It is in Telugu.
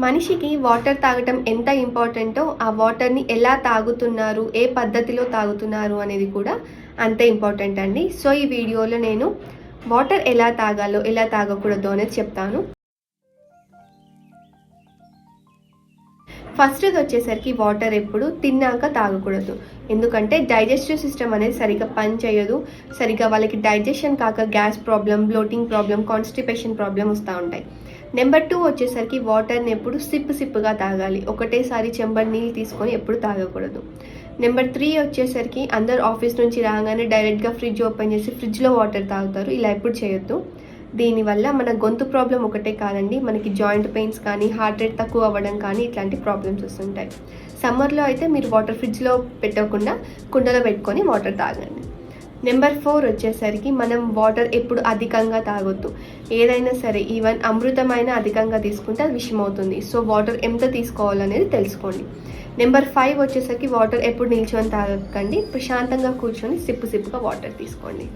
మనిషికి వాటర్ తాగటం ఎంత ఇంపార్టెంటో ఆ వాటర్ని ఎలా తాగుతున్నారు ఏ పద్ధతిలో తాగుతున్నారు అనేది కూడా అంతే ఇంపార్టెంట్ అండి. సో ఈ వీడియోలో నేను వాటర్ ఎలా తాగాలో ఎలా తాగకూడదో అనేది చెప్తాను. ఫస్ట్ది వచ్చేసరికి వాటర్ ఎప్పుడు తిన్నాక తాగకూడదు. ఎందుకంటే డైజెస్టివ్ సిస్టమ్ అనేది సరిగ్గా పని చేయదు సరిగ్గా వాళ్ళకి డైజెషన్ కాక gas problem bloating problem constipation problem వస్తూ ఉంటాయి. నెంబర్ టూ వచ్చేసరికి వాటర్ని ఎప్పుడు సిప్ సిప్గా తాగాలి. ఒకటేసారి చెంబర్ నీళ్ళు తీసుకొని ఎప్పుడు తాగకూడదు. నెంబర్ త్రీ వచ్చేసరికి అందరు ఆఫీస్ నుంచి రాగానే డైరెక్ట్గా ఫ్రిడ్జ్ ఓపెన్ చేసి ఫ్రిడ్జ్లో వాటర్ తాగుతారు. ఇలా ఎప్పుడు చేయొద్దు. దీనివల్ల మన గొంతు ప్రాబ్లం ఒకటే కాదండి. మనకి జాయింట్ పెయిన్స్ కానీ హార్ట్ రేట్ తక్కువ అవ్వడం కానీ ఇట్లాంటి ప్రాబ్లమ్స్ వస్తుంటాయి. సమ్మర్లో అయితే మీరు వాటర్ ఫ్రిడ్జ్లో పెట్టకుండా కుండలో పెట్టుకొని వాటర్ తాగండి. నెంబర్ ఫోర్ వచ్చేసరికి మనం వాటర్ ఎప్పుడు అధికంగా తాగొద్దు. ఏదైనా సరే ఈవెన్ అమృతమైన అధికంగా తీసుకుంటే అది విషమవుతుంది. సో వాటర్ ఎంత తీసుకోవాలనేది తెలుసుకోండి. నెంబర్ ఫైవ్ వచ్చేసరికి వాటర్ ఎప్పుడు నిల్చొని తాగకండి. ప్రశాంతంగా కూర్చొని సిప్పు సిప్పుగా వాటర్ తీసుకోండి.